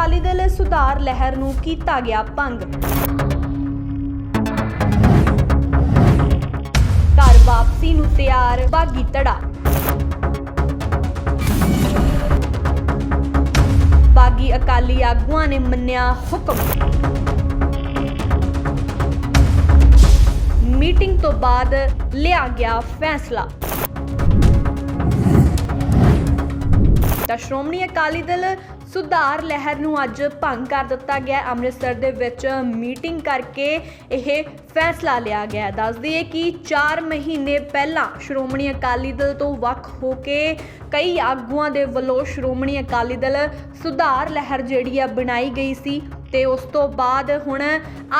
ਅਕਾਲੀ ਦਲ ਸੁਧਾਰ ਲਹਿਰ ਨੂੰ ਕੀਤਾ ਗਿਆ ਭੰਗ। ਘਰ ਵਾਪਸੀ ਨੂੰ ਤਿਆਰ, ਬਾਗੀ ਧੜਾ। ਬਾਗੀ ਅਕਾਲੀ ਆਗੂਆਂ ਨੇ ਮੰਨਿਆ ਹੁਕਮ। ਮੀਟਿੰਗ ਤੋਂ ਬਾਅਦ ਲਿਆ ਗਿਆ ਫੈਸਲਾ। ਤਾਂ ਸ਼੍ਰੋਮਣੀ ਅਕਾਲੀ ਦਲ ਸੁਧਾਰ ਲਹਿਰ ਨੂੰ ਅੱਜ ਭੰਗ ਕਰ ਦਿੱਤਾ ਗਿਆ ਅੰਮ੍ਰਿਤਸਰ ਦੇ ਵਿੱਚ ਮੀਟਿੰਗ ਕਰਕੇ ਇਹ ਫੈਸਲਾ ਲਿਆ ਗਿਆ ਦੱਸ ਦਈਏ ਕਿ 4 ਮਹੀਨੇ ਪਹਿਲਾਂ ਸ਼੍ਰੋਮਣੀ ਅਕਾਲੀ ਦਲ ਤੋਂ ਵੱਖ ਹੋ ਕੇ ਕਈ ਆਗੂਆਂ ਦੇ ਵੱਲੋਂ ਸ਼੍ਰੋਮਣੀ ਅਕਾਲੀ ਦਲ ਸੁਧਾਰ ਲਹਿਰ ਜਿਹੜੀ ਆ ਬਣਾਈ ਗਈ ਸੀ। ਤੇ ਉਸ ਤੋਂ ਬਾਅਦ ਹੁਣ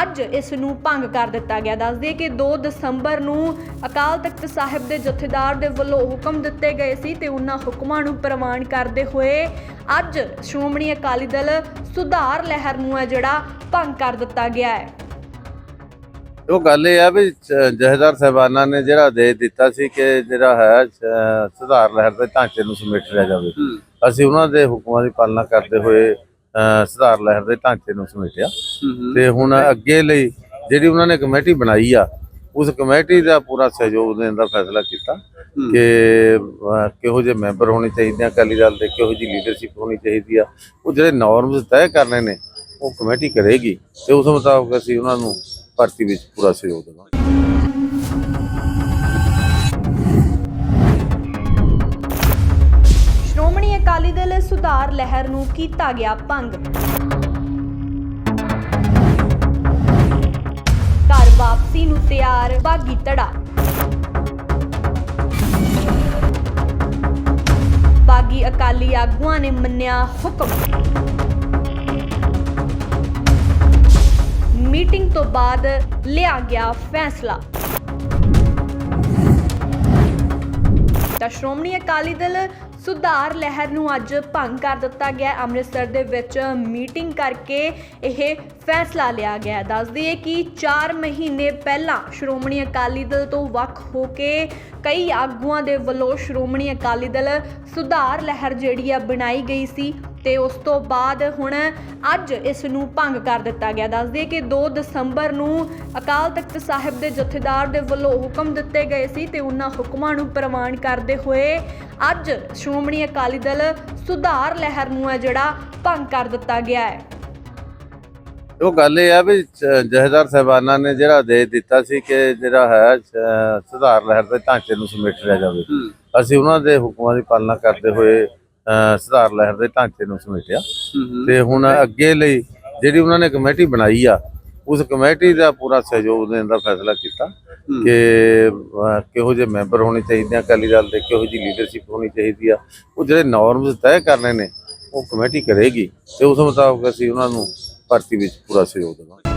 ਅੱਜ ਇਸ ਨੂੰ ਭੰਗ ਕਰ ਦਿੱਤਾ ਗਿਆ। ਦੱਸ ਦਈਏ ਕਿ 2 ਦਸੰਬਰ ਨੂੰ ਅਕਾਲ ਤਖਤ ਸਾਹਿਬ ਦੇ ਜਥੇਦਾਰ ਦੇ ਵੱਲੋਂ ਹੁਕਮ ਦਿੱਤੇ ਗਏ ਸੀ ਤੇ ਉਹਨਾਂ ਹੁਕਮਾਂ ਨੂੰ ਪ੍ਰਵਾਨ ਕਰਦੇ ਹੋਏ ਅੱਜ ਸ਼੍ਰੋਮਣੀ ਅਕਾਲੀ ਦਲ ਸੁਧਾਰ ਲਹਿਰ ਨੂੰ ਹੈ ਜਿਹੜਾ ਭੰਗ ਕਰ ਦਿੱਤਾ ਗਿਆ ਹੈ। ਉਹ ਗੱਲ ਇਹ ਆ ਵੀ ਜ- ਜਥੇਦਾਰ ਸਾਹਿਬਾਨਾਂ ਨੇ ਜਿਹੜਾ ਆਦੇਸ਼ ਦਿੱਤਾ ਸੀ ਕਿ ਜਿਹੜਾ ਹੈ ਸੁਧਾਰ ਲਹਿਰ ਦੇ ਢਾਂਚੇ ਨੂੰ ਸਮੇਟ ਲਿਆ ਜਾਵੇ। ਅਸੀਂ ਉਹਨਾਂ ਦੇ ਹੁਕਮਾਂ ਦੀ ਪਾਲਣਾ ਕਰਦੇ ਹੋਏ ਸੁਧਾਰ ਲਹਿਰ ਦੇ ਢਾਂਚੇ ਨੂੰ ਸਮੇਟਿਆ। ਤੇ ਹੁਣ ਅੱਗੇ ਲਈ ਜਿਹੜੀ ਉਹਨਾਂ ਨੇ ਕਮੇਟੀ ਬਣਾਈ ਆ ਉਸ ਕਮੇਟੀ ਦਾ ਪੂਰਾ ਸਹਿਯੋਗ ਦੇਣ ਦਾ ਫੈਸਲਾ ਕੀਤਾ ਕਿ ਕਿਹੋ ਜਿਹੇ ਮੈਂਬਰ ਹੋਣੇ ਚਾਹੀਦੇ ਆ ਅਕਾਲੀ ਦਲ ਦੇ ਕਿਹੋ ਜਿਹੀ ਲੀਡਰਸ਼ਿਪ ਹੋਣੀ ਚਾਹੀਦੀ ਆ। ਉਹ ਜਿਹੜੇ ਨਾਰਮਸ ਤੈਅ ਕਰਨੇ ਨੇ ਉਹ ਕਮੇਟੀ ਕਰੇਗੀ। ਤੇ ਉਸ ਮੁਤਾਬਕ ਅਸੀਂ ਉਹਨਾਂ ਨੂੰ ਭਰਤੀ ਵਿੱਚ ਪੂਰਾ ਸਹਿਯੋਗ ਦੇਵਾਂਗੇ। ਅਕਾਲੀ ਦਲ ਸੁਧਾਰ ਲਹਿਰ ਨੂੰ ਕੀਤਾ ਗਿਆ ਭੰਗ। ਘਰ ਵਾਪਸੀ ਨੂੰ ਤਿਆਰ ਬਾਗੀ ਧੜਾ। ਬਾਗੀ ਅਕਾਲੀ ਆਗੂਆਂ ਨੇ ਮੰਨਿਆ ਹੁਕਮ। ਮੀਟਿੰਗ ਤੋਂ ਬਾਅਦ ਲਿਆ ਗਿਆ ਫੈਸਲਾ। ਤਾਂ ਸ਼੍ਰੋਮਣੀ ਅਕਾਲੀ ਦਲ ਸੁਧਾਰ ਲਹਿਰ ਨੂੰ ਅੱਜ ਭੰਗ ਕਰ ਦਿੱਤਾ ਗਿਆ। ਅੰਮ੍ਰਿਤਸਰ ਦੇ ਵਿੱਚ ਮੀਟਿੰਗ ਕਰਕੇ ਇਹ ਫੈਸਲਾ ਲਿਆ ਗਿਆ। ਦੱਸ ਦਈਏ ਕਿ 4 ਮਹੀਨੇ ਪਹਿਲਾਂ ਸ਼੍ਰੋਮਣੀ ਅਕਾਲੀ ਦਲ ਤੋਂ ਵੱਖ ਹੋ ਕੇ ਕਈ ਆਗੂਆਂ ਦੇ ਵੱਲੋਂ ਸ਼੍ਰੋਮਣੀ ਅਕਾਲੀ ਦਲ ਸੁਧਾਰ ਲਹਿਰ ਜਿਹੜੀ ਆ ਬਣਾਈ ਗਈ ਸੀ ਤੇ ਉਸ ਤੋਂ ਬਾਅਦ ਹੁਣ ਅੱਜ ਇਸ ਨੂੰ ਭੰਗ ਕਰ ਦਿੱਤਾ ਗਿਆ। ਦੱਸ ਦਈਏ ਕਿ 2 ਦਸੰਬਰ ਨੂੰ ਅਕਾਲ ਤਖਤ ਸਾਹਿਬ ਦੇ ਜਥੇਦਾਰ ਦੇ ਵੱਲੋਂ ਹੁਕਮ ਦਿੱਤੇ ਗਏ ਸੀ ਤੇ ਉਹਨਾਂ ਹੁਕਮਾਂ ਨੂੰ ਪ੍ਰਵਾਨ ਕਰਦੇ ਹੋਏ ਅੱਜ ਸ਼੍ਰੋਮਣੀ ਅਕਾਲੀ ਦਲ ਸੁਧਾਰ ਲਹਿਰ ਨੂੰ ਹੈ ਜਿਹੜਾ ਭੰਗ ਕਰ ਦਿੱਤਾ ਗਿਆ ਹੈ। ਉਹ ਗੱਲ ਇਹ ਆ ਵੀ ਜ- ਜਥੇਦਾਰ ਸਾਹਿਬਾਨਾਂ ਨੇ ਜਿਹੜਾ ਆਦੇਸ਼ ਦਿੱਤਾ ਸੀ ਕਿ ਜਿਹੜਾ ਹੈ ਸੁਧਾਰ ਲਹਿਰ ਦੇ ਢਾਂਚੇ ਨੂੰ ਸਮੇਟ ਲਿਆ ਜਾਵੇ। ਅਸੀਂ ਉਹਨਾਂ ਦੇ ਹੁਕਮਾਂ ਦੀ ਪਾਲਣਾ ਕਰਦੇ ਹੋਏ ਸੁਧਾਰ ਲਹਿਰ ਦੇ ਢਾਂਚੇ ਨੂੰ ਸਮੇਟਿਆ। ਤੇ ਹੁਣ ਅੱਗੇ ਲਈ ਜਿਹੜੀ ਉਹਨਾਂ ਨੇ ਕਮੇਟੀ ਬਣਾਈ ਆ ਉਸ ਕਮੇਟੀ ਦਾ ਪੂਰਾ ਸਹਿਯੋਗ ਦੇਣ ਦਾ ਫੈਸਲਾ ਕੀਤਾ ਕਿ ਕਿਹੋ ਜਿਹੇ ਮੈਂਬਰ ਹੋਣੇ ਚਾਹੀਦੇ ਆ ਅਕਾਲੀ ਦਲ ਦੇ ਕਿਹੋ ਜਿਹੀ ਲੀਡਰਸ਼ਿਪ ਹੋਣੀ ਚਾਹੀਦੀ ਆ। ਉਹ ਜਿਹੜੇ ਨਾਰਮਸ ਤੈਅ ਕਰਨੇ ਨੇ ਉਹ ਕਮੇਟੀ ਕਰੇਗੀ ਤੇ ਉਸ ਮੁਤਾਬਕ ਅਸੀਂ ਉਹਨਾਂ ਨੂੰ ਭਰਤੀ ਵਿੱਚ ਪੂਰਾ ਸਹਿਯੋਗ ਦੇਵਾਂਗੇ।